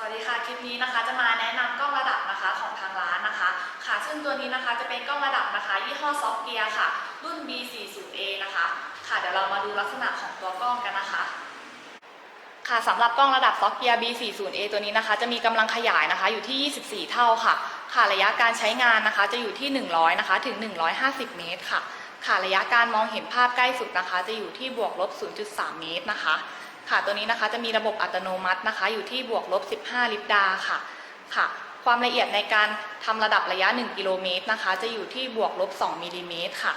สวัสดีค่ะ คลิปนี้นะคะจะมาแนะนำกล้องระดับนะคะของทางร้านนะคะ ค่ะ ซึ่งตัวนี้นะคะจะเป็นกล้องระดับนะคะ ยี่ห้อซอฟเกียร์ค่ะ รุ่น B40A นะคะ ค่ะ เดี๋ยวเรามาดูลักษณะของตัวกล้องกันนะคะ ค่ะสำหรับกล้องระดับซอฟเกียร์ B40A ตัวนี้นะคะ จะมีกำลังขยายนะคะอยู่ที่ 24 เท่าค่ะ ค่ะ ระยะการใช้งานนะคะจะอยู่ที่ 100 นะคะ ถึง 150 เมตรค่ะ ค่ะ ระยะการมองเห็นภาพใกล้สุดนะคะ จะอยู่ที่บวกลบ 0.3 เมตรนะคะ ค่ะตัวนี้นะคะจะมีระบบอัตโนมัตินะคะ อยู่ที่บวกลบ 15 ลิปดาค่ะค่ะ ความละเอียดในการทำระดับระยะ 1 กิโลเมตรนะคะ จะอยู่ที่บวกลบ 2 มิลลิเมตรค่ะ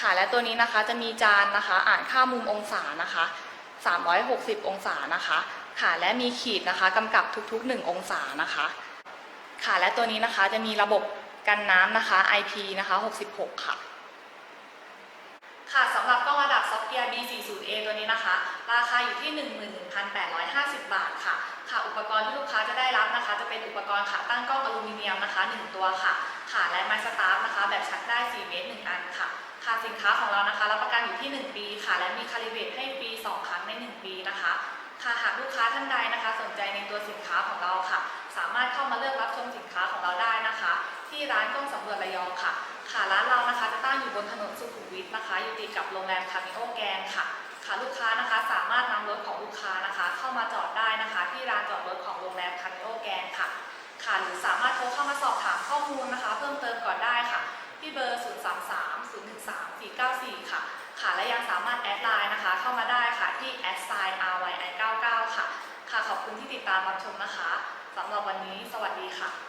ค่ะและตัวนี้นะคะจะมีจานนะคะ อ่านค่ามุมองศานะคะ 360 องศานะคะ ค่ะและมีขีดนะคะกำกับทุกๆ 1 องศานะคะ ค่ะและตัวนี้นะคะจะมีระบบกันน้ำนะคะ IP นะคะ 66 ค่ะ ค่ะสำหรับกล้อง ระดับซอฟต์แวร์ B40A ตัวนี้นะคะ ราคาอยู่ที่ 11,850 บาทค่ะ ค่ะอุปกรณ์ที่ลูกค้าจะได้รับนะคะ จะเป็นอุปกรณ์ขาตั้งกล้องอลูมิเนียมนะคะ 1 ตัวค่ะ ค่ะและไม้สตาร์นะคะ แบบชักได้ 4 เมตร 1 อันค่ะ ค่ะสินค้าของเรานะคะ รับประกันอยู่ที่ 1 ปีค่ะ และมีคาลิเบรตให้ฟรี2 ครั้งใน 1 ปีนะคะ ค่ะหากลูกค้าท่านใดนะคะ สนใจในตัวสินค้าของเราค่ะ สามารถเข้ามาเลือกรับชมสินค้าของเราได้นะคะ ที่ร้านกล้องสำรวจระยองค่ะ ค่ะร้านเรานะคะจะตั้งอยู่บนถนน วิทนะคะอยู่ติดกับโรงแรมคามิโอแกนค่ะค่ะลูกค้านะคะสามารถนำรถของลูกค้านะคะ เข้ามาจอดได้นะคะ ที่ลานจอดรถของโรงแรมคามิโอแกนค่ะค่ะหรือสามารถโทรเข้ามาสอบถามข้อมูลนะคะ เพิ่มเติมก่อนได้ค่ะ ที่เบอร์ 0 3 3 0 1 3 4 9 4 ค่ะ ค่ะและยังสามารถแอดไลน์นะคะ เข้ามาได้ค่ะที่ s i ryi 99ค่ะ ค่ะขอบคุณที่ติดตามรับชมนะคะสำหรับวันนี้ สวัสดีค่ะ